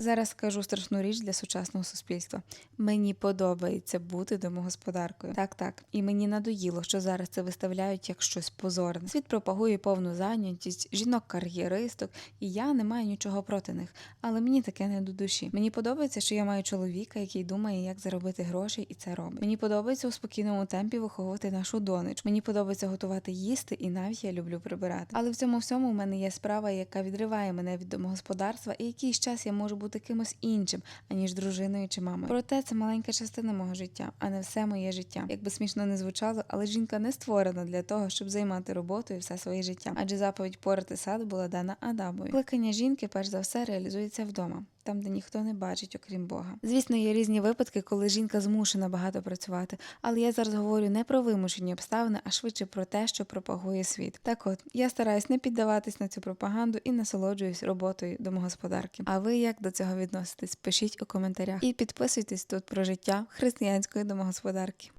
Зараз скажу страшну річ для сучасного суспільства. Мені подобається бути домогосподаркою. Так, так. І мені надоїло, що зараз це виставляють як щось позорне. Світ пропагує повну зайнятість, жінок-кар'єристок, і я не маю нічого проти них. Але мені таке не до душі. Мені подобається, що я маю чоловіка, який думає, як заробити гроші, і це робить. Мені подобається у спокійному темпі виховувати нашу донечку. Мені подобається готувати їсти, і навіть я люблю прибирати. Але в цьому всьому в мене є справа, яка відриває мене від домогосподарства, і якийсь час я можу бути кимось іншим, аніж дружиною чи мамою. Проте це маленька частина мого життя, а не все моє життя. Якби смішно не звучало, але жінка не створена для того, щоб займати роботою все своє життя. Адже заповідь порати сад була дана Адамою. Кликання жінки, перш за все, реалізується вдома. Там, де ніхто не бачить, окрім Бога. Звісно, є різні випадки, коли жінка змушена багато працювати, але я зараз говорю не про вимушені обставини, а швидше про те, що пропагує світ. Так от, я стараюсь не піддаватись на цю пропаганду і насолоджуюсь роботою домогосподарки. А ви як до цього відноситесь? Пишіть у коментарях і підписуйтесь тут про життя християнської домогосподарки.